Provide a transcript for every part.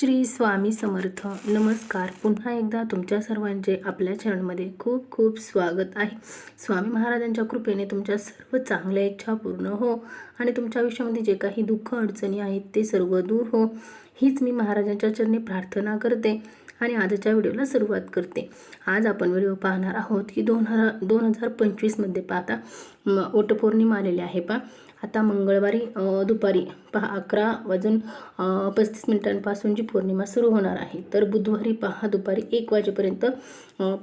श्री स्वामी समर्थ. नमस्कार. पुन्हा एकदा तुमच्या सर्वांचे आपल्या चॅनलमध्ये खूप खूप स्वागत आहे. स्वामी महाराजांच्या कृपेने तुमच्या सर्व चांगल्या इच्छा पूर्ण हो आणि तुमच्या आयुष्यामध्ये जे काही दुःख अडचणी आहेत ते सर्व दूर हो. हीच मी महाराजांच्या चरणी प्रार्थना करते आणि आजच्या व्हिडिओला सुरुवात करते. आज आपण व्हिडिओ पाहणार आहोत की दोन हजार दोन हजार पंचवीसमध्ये पाहता म- वटपौर्णिमा आलेली आहे पा आता मंगळवारी दुपारी पहा अकरा वाजून पस्तीस मिनिटांपासून जी पौर्णिमा सुरू होणार आहे. तर बुधवारी पहा दुपारी एक वाजेपर्यंत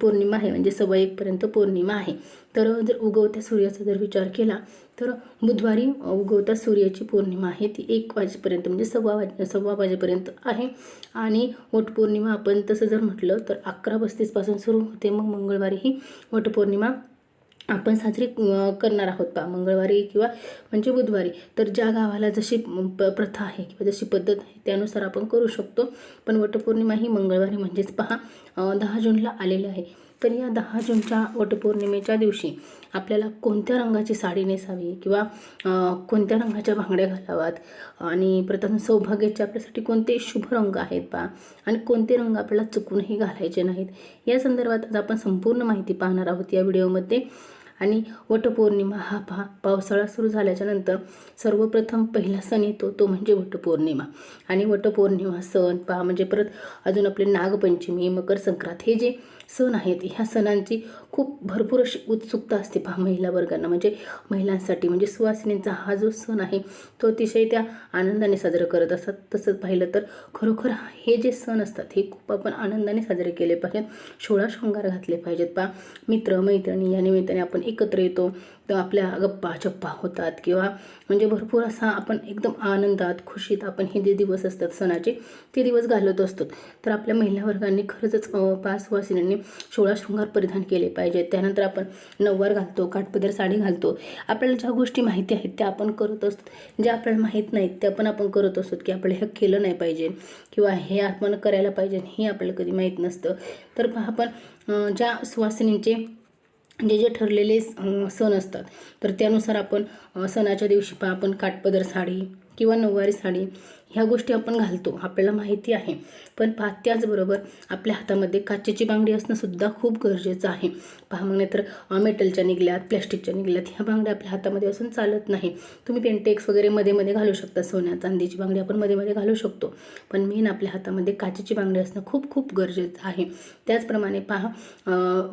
पौर्णिमा आहे. म्हणजे सव्वा एकपर्यंत पौर्णिमा आहे. तर जर उगवत्या सूर्याचा जर विचार केला तर बुधवारी उगवत्या सूर्याची पौर्णिमा आहे. ती एक वाजेपर्यंत म्हणजे सव्वा वाज सव्वा वाजेपर्यंत आहे. आणि वटपौर्णिमा आपण तसं जर म्हटलं तर अकरा पस्तीसपासून सुरू होते. मग मंगळवारी ही वटपौर्णिमा आपण साजरी करणार आहोत पा मंगळवारी किंवा म्हणजे बुधवारी. तर ज्या गावाला जशी प प्रथा आहे किंवा जशी पद्धत आहे त्यानुसार आपण करू शकतो. पण वटपौर्णिमा ही मंगळवारी म्हणजेच पहा दहा जूनला आलेली आहे. तर या दहा जूनच्या वटपौर्णिमेच्या दिवशी आपल्याला कोणत्या रंगाची साडी नेसावी किंवा कोणत्या रंगाच्या बांगड्या घालाव्यात? आणि प्रथम सौभाग्याचे आपल्यासाठी कोणते शुभ रंग आहेत पा आणि कोणते रंग आपल्याला चुकूनही घालायचे नाहीत? या संदर्भात आज आपण संपूर्ण माहिती पाहणार आहोत या व्हिडिओमध्ये. आणि वटपौर्णिमा हा पहा पावसाळा सुरू झाल्याच्यानंतर सर्वप्रथम पहिला सण येतो तो म्हणजे वटपौर्णिमा. आणि वटपौर्णिमा सण पहा म्हणजे परत अजून आपले नागपंचमी मकर संक्रांत हे जे सण आहेत ह्या सणांची खूप भरपूर अशी उत्सुकता असते पहा महिला वर्गांना. म्हणजे महिलांसाठी म्हणजे सुवासिनींचा हा जो सण आहे तो अतिशय त्या आनंदाने साजरा करत असतात. तसंच पाहिलं तर खरोखर हे जे सण असतात हे खूप आपण आनंदाने साजरे केले पाहिजेत. शोळा शृंगार घातले पाहिजेत पा मित्र मैत्रिणी या निमित्ताने आपण एकत्र येतो. तर आपल्या गप्पा चप्पा होतात किंवा म्हणजे भरपूर असा आपण एकदम आनंदात खुशीत आपण हे जे दिवस असतात सणाचे ते दिवस घालत असतो. तर आपल्या महिला वर्गांनी खरंच पाच वासिनींनी सोळा शृंगार परिधान केले पाहिजेत त्यानंतर आपण नऊवार घालतो काठपदर साडी घालतो. आपल्याला ज्या गोष्टी माहिती आहेत त्या आपण करत असतो. ज्या आपल्याला माहीत नाहीत त्या पण आपण करत असतो की आपल्याला हे केलं नाही पाहिजे किंवा हे आपण करायला पाहिजे हे आपल्याला कधी माहीत नसतं. तर पहा आपण ज्या सुवासिनींचे जे जे ठरलेले सण असतात. तर त्यानुसार आपण सणाच्या दिवशी पहा आपण काठपदर साडी किंवा नऊवारी साडी ह्या गोष्टी आपण घालतो आपल्याला माहिती आहे. पण पहा त्याचबरोबर आपल्या हातामध्ये काचेची बांगडी असणंसुद्धा खूप गरजेचं आहे. पहा मग नाहीतर मेटलच्या निघल्यात प्लॅस्टिकच्या निघल्यात ह्या बांगड्या आपल्या हातामध्ये असून चालत नाही. तुम्ही पेंटेक्स वगैरे मध्ये मध्ये घालू शकता सोन्या चांदीची बांगडी आपण मध्ये मध्ये घालू शकतो. पण मेन आपल्या हातामध्ये काचेची बांगडी असणं खूप खूप गरजेचं आहे. त्याचप्रमाणे पहा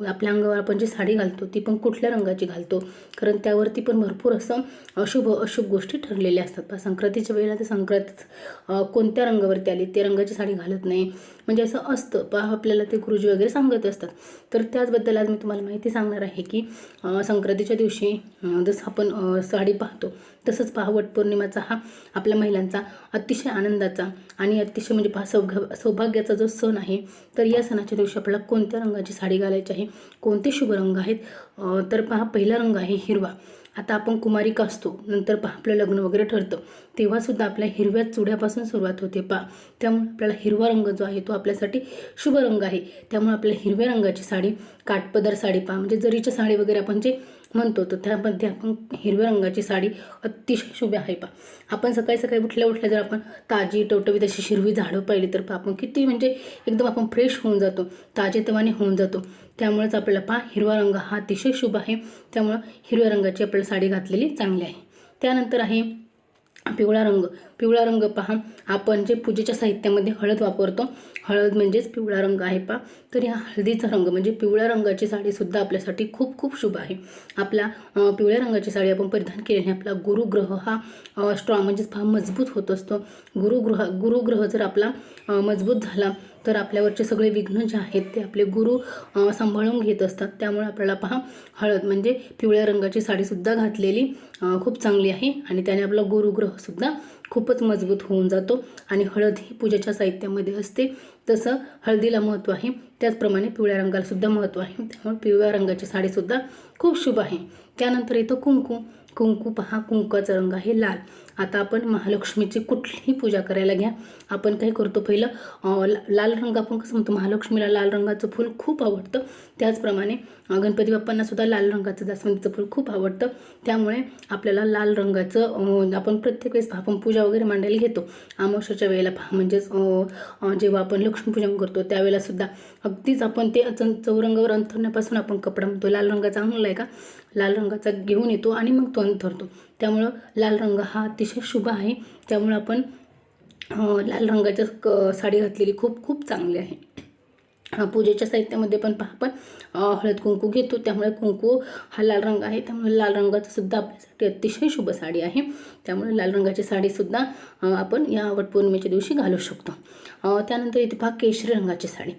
आपल्या अंगावर आपण जी साडी घालतो ती पण कुठल्या रंगाची घालतो? कारण त्यावरती पण भरपूर असं अशुभ अशुभ गोष्टी ठरलेल्या असतात. पहा संक्रांतीच्या वेळेला ते संक्रांत कोणत्या रंगावरती आली ते रंगाची साडी घालत नाही. म्हणजे असं असतं. पहा आपल्याला ते गुरुजी वगैरे सांगत असतात. तर त्याचबद्दल आज मी तुम्हाला माहिती सांगणार आहे की संक्रांतीच्या दिवशी जसं आपण साडी पाहतो तसंच पहा वटपौर्णिमाचा हा आपल्या महिलांचा अतिशय आनंदाचा आणि अतिशय म्हणजे पहा सौभ सौभाग्याचा जो सण आहे तर या सणाच्या दिवशी आपल्याला कोणत्या रंगाची साडी घालायची आहे कोणते शुभ रंग आहेत? तर पहा पहिला रंग आहे हिरवा. आता आपण कुमारिका असतो. नंतर पहा आपलं लग्न वगैरे ठरतं. तेव्हासुद्धा आपल्या हिरव्या चुड्यापासून सुरुवात होते. पहा त्यामुळे आपल्याला हिरवा रंग जो आहे तो आपल्यासाठी शुभ रंग आहे. त्यामुळे आपल्याला हिरव्या रंगाची साडी काठपदर साडी पहा म्हणजे जरीच्या साडी वगैरे आपण जे म्हणतो तर त्यामध्ये आपण हिरव्या रंगाची साडी अतिशय शुभ आहे पा आपण सकाळी सकाळी उठल्या उठल्या जर आपण ताजी टवटवीत अशी हिरवी झाडं पाहिली तर पहा आपण किती म्हणजे एकदम आपण फ्रेश होऊन जातो ताजेतवाने होऊन जातो. त्यामुळेच आपल्याला पहा हिरवा रंग हा अतिशय शुभ आहे. त्यामुळं हिरव्या रंगाची आपल्याला साडी घातलेली चांगली आहे. त्यानंतर आहे पिवळा रंग. पिवळा रंग पहा. आपण जे पूजेच्या साहित्यामध्ये हळद वापरतो हळद म्हणजेच पिवळा रंग आहे पहा. तर या हळदीचा रंग म्हणजे पिवळ्या रंगाची साडीसुद्धा आपल्यासाठी खूप खूप शुभ आहे. आपला पिवळ्या रंगाची साडी आपण परिधान केल्याने आपला गुरुग्रह हा स्ट्रॉंग म्हणजेच पहा मजबूत होत असतो. गुरुग्रह गुरुग्रह जर आपला मजबूत झाला तर आपल्यावरचे सगळे विघ्न जे आहेत ते आपले गुरु सांभाळून घेत असतात. त्यामुळे आपल्याला पहा हळद म्हणजे पिवळ्या रंगाची साडीसुद्धा घातलेली खूप चांगली आहे. आणि त्याने आपला गुरुग्रहसुद्धा खूप खूपच मजबूत होऊन जातो आणि हळद ही पूजेच्या साहित्यामध्ये असते. तसं हळदीला महत्त्व आहे. त्याचप्रमाणे पिवळ्या रंगालासुद्धा महत्त्व आहे. त्यामुळे पिवळ्या रंगाची साडीसुद्धा खूप शुभ आहे. त्यानंतर येतो कुंकू. कुंकू पहा. कुंकूचा रंग आहे लाल. आता आपण महालक्ष्मीची कुठलीही पूजा करायला घ्या. आपण काय करतो पहिलं लाल रंग आपण कसं म्हणतो महालक्ष्मीला लाल रंगाचं फूल खूप आवडतं. त्याचप्रमाणे गणपती बाप्पांनासुद्धा लाल रंगाचं जास्वंदीचं फूल खूप आवडतं. त्यामुळे आपल्याला लाल रंगाचं आपण प्रत्येक वेळेस आपण पूजा वगैरे मांडायला घेतो. आमावश्याच्या वेळेला म्हणजेच जेव्हा आपण लक्ष्मीपूजन करतो त्यावेळेला सुद्धा अगदीच आपण ते चं- चौरंगावर अंथरण्यापासून आपण कपडा म्हणतो लाल रंगाचा चांगला आहे का? लाल रंगाचा घेऊन येतो आणि मग तो अंथरतो त्यामुळं लाल रंग हा अतिशय शुभ आहे. त्यामुळं आपण लाल रंगाच्या क साडी घातलेली खूप खूप चांगली आहे. पूजेच्या साहित्यामध्ये पण पहा आपण हळद कुंकू घेतो. त्यामुळे कुंकू हा लाल रंग आहे. त्यामुळे लाल रंगाचा सुद्धा आपल्यासाठी अतिशय शुभ साडी आहे. त्यामुळे लाल रंगाची साडीसुद्धा आपण या वटपौर्णिमेच्या दिवशी घालू शकतो. त्यानंतर इथे पहा केशरी रंगाची साडी.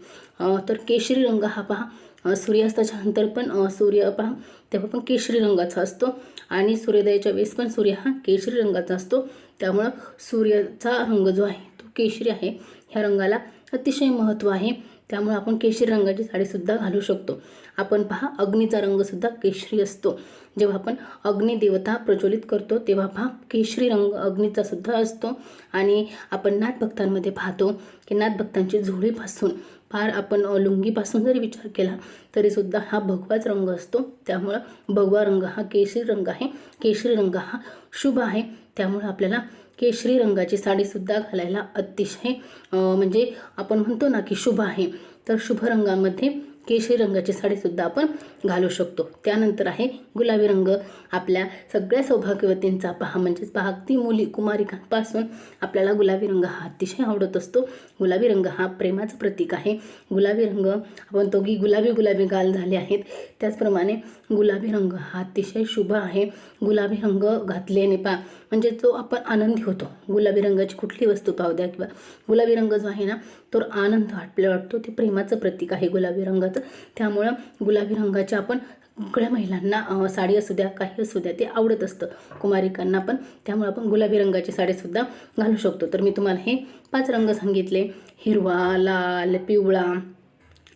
तर केशरी रंग हा पहा सूर्यास्ताच्या नंतर पण सूर्य पहा तेव्हा पण केशरी रंगाचा असतो. आणि सूर्योदयाच्या वेळेस पण सूर्य हा केशरी रंगाचा असतो. त्यामुळं सूर्याचा रंग जो आहे तो केशरी आहे. ह्या रंगाला अतिशय महत्त्व आहे. त्यामुळे आपण केशरी रंगाची साडीसुद्धा घालू शकतो. आपण पहा अग्नीचा रंगसुद्धा केशरी असतो. जेव्हा आपण अग्निदेवता प्रज्वलित करतो तेव्हा पहा केशरी रंग अग्नीचा सुद्धा असतो. आणि आपण नाथभक्तांमध्ये पाहतो की नाथभक्तांची झोळीपासून फार आपण लुंगीपासून जरी विचार केला तरीसुद्धा हा भगवाच रंग असतो. त्यामुळं भगवा रंग हा केशरी रंग आहे. केशरी रंग हा शुभ आहे. त्यामुळे आपल्याला केशरी रंगाची साडीसुद्धा घालायला अतिशय म्हणजे आपण म्हणतो ना की शुभ आहे. तर शुभ रंगामध्ये केशरी रंगाची साडीसुद्धा आपण घालू शकतो. त्यानंतर आहे गुलाबी रंग. आपल्या सगळ्या सौभाग्यवतींचा पहा. म्हणजेच पहा ती मुली कुमारिकांपासून आपल्याला गुलाबी रंग हा अतिशय आवडत असतो. गुलाबी रंग हा प्रेमाचं प्रतीक आहे. गुलाबी रंग आपण दोघी गुलाबी गुलाबी गाल झाले आहेत. त्याचप्रमाणे गुलाबी रंग हा अतिशय शुभ आहे. गुलाबी रंग घातल्याने पा म्हणजे जो आपण आनंदी होतो. गुलाबी रंगाची कुठली वस्तू पाहू द्या किंवा गुलाबी रंग जो आहे ना तो आनंद आपल्याला वाटतो. ते प्रेमाचं प्रतीक आहे गुलाबी रंगाचं. त्यामुळं गुलाबी रंगाच्या आपण सगळ्या महिलांना साडी असू द्या काही असू द्या ते आवडत असतं. कुमारिकांना पण. त्यामुळे आपण गुलाबी रंगाची साडीसुद्धा घालू शकतो. तर मी तुम्हाला हे पाच रंग सांगितले. हिरवा लाल पिवळा.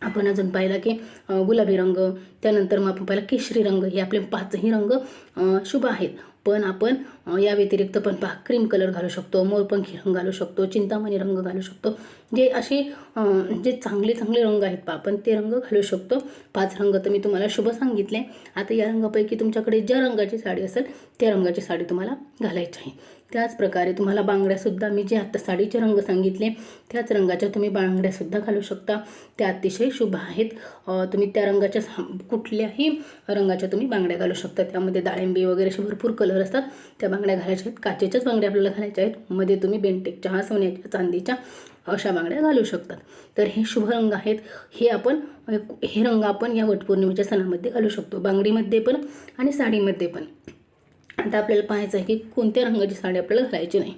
आपण अजून पाहिला की गुलाबी रंग. त्यानंतर मग आपण पाहिला केशरी रंग. हे आपले पाचही रंग शुभ आहेत. पण आपण या व्यतिरिक्त पण पहा क्रीम कलर घालू शकतो मोरपंखी रंग घालू शकतो चिंतामणी रंग घालू शकतो. जे असे जे चांगले चांगले रंग आहेत पहा आपण ते रंग घालू शकतो. पाच रंग तर मी तुम्हाला शुभ सांगितले. आता या रंगापैकी तुमच्याकडे ज्या रंगाची साडी असेल त्या रंगाची साडी तुम्हाला घालायची आहे. त्याच प्रकारे तुम्हाला बांगड्यासुद्धा मी जे आत्ता साडीचे रंग सांगितले त्याच रंगाच्या तुम्ही बांगड्यासुद्धा घालू शकता. त्या अतिशय शुभ आहेत. तुम्ही त्या रंगाच्या सा- कुठल्याही रंगाच्या तुम्ही बांगड्या घालू शकता. त्यामध्ये डाळिंबी वगैरे असे भरपूर कलर असतात. त्या बांगड्या घालायच्या आहेत. काचेच्याच बांगड्या आपल्याला घालायच्या आहेत. मध्ये तुम्ही बेंटेकच्या हा सोन्याच्या चांदीच्या अशा बांगड्या घालू शकतात. तर हे शुभ रंग आहेत. हे आपण हे रंग आपण या वटपौर्णिमेच्या सणामध्ये घालू शकतो. बांगडीमध्ये पण आणि साडीमध्ये पण. आता आपल्याला पाहायचं आहे की कोणत्या रंगाची साडी आपल्याला घालायची नाही.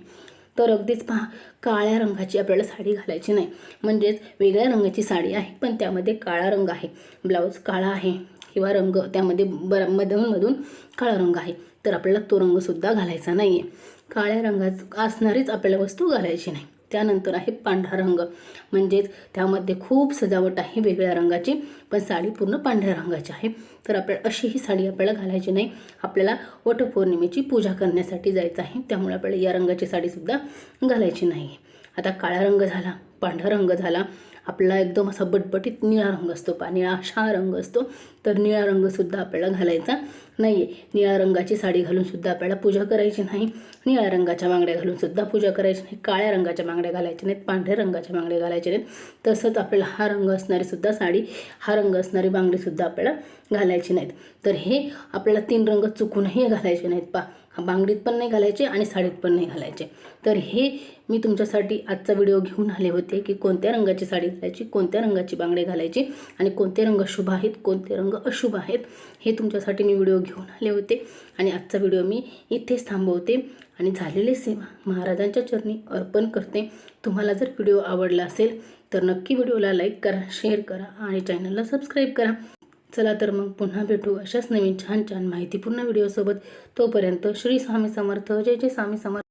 तर अगदीच पहा काळ्या रंगाची आपल्याला साडी घालायची नाही. म्हणजेच वेगळ्या रंगाची साडी आहे पण त्यामध्ये काळा रंग आहे. ब्लाऊज काळा आहे किंवा रंग त्यामध्ये बर मधून काळा रंग आहे. तर आपल्याला तो रंगसुद्धा घालायचा नाही आहे काळ्या रंगाच असणारीच आपल्याला वस्तू घालायची नाही. त्यानंतर आहे पांढरा रंग. म्हणजेच त्यामध्ये खूप सजावट आहे वेगळ्या रंगाची पण साडी पूर्ण पांढऱ्या रंगाची आहे. तर आपल्याला अशी ही साडी आपल्याला घालायची नाही. आपल्याला वटपौर्णिमेची पूजा करण्यासाठी जायचं आहे. त्यामुळे आपल्याला या रंगाची साडीसुद्धा घालायची नाही. आता काळा रंग झाला पांढरा रंग झाला आपला एकदम असा बटबटीत निळा रंग असतो पा निळा अशा रंग असतो तर निळा रंगसुद्धा आपल्याला घालायचा. नाही आहे निळ्या रंगाची साडी घालूनसुद्धा आपल्याला पूजा करायची नाही. निळ्या रंगाच्या बांगड्या घालूनसुद्धा पूजा करायची नाही. काळ्या रंगाच्या बांगड्या घालायच्या नाहीत. पांढऱ्या रंगाच्या बांगड्या घालायच्या नाहीत. तसंच आपल्याला हा रंग असणारी सुद्धा साडी हा रंग असणारी बांगडीसुद्धा आपल्याला घालायची नाहीत. तर हे आपल्याला तीन रंग चुकूनही घालायचे नाहीत. पा बांगडीत पण नाही घालायचे आणि साडीत पण नाही घालायचे. तर हे मी तुमच्यासाठी आजचा व्हिडिओ घेऊन आले होते की कोणत्या रंगाची साडी घालायची कोणत्या रंगाची बांगडी घालायची आणि कोणते रंग शुभ आहेत कोणते रंग अशुभ आहेत हे तुमच्यासाठी मी व्हिडिओ घेऊन आले होते. आणि आजचा व्हिडिओ मी इथेच थांबवते. आणि झालेली सेवा महाराजांच्या चरणी अर्पण करते. तुम्हाला जर व्हिडिओ आवडला असेल तर नक्की व्हिडिओला लाईक करा शेअर करा आणि चॅनलला सबस्क्राईब करा. चला तर मग पुन्हा भेटू अशाच नवीन छान छान माहितीपूर्ण व्हिडिओसोबत तोपर्यंत श्री स्वामी समर्थ. जय जय स्वामी समर्थ.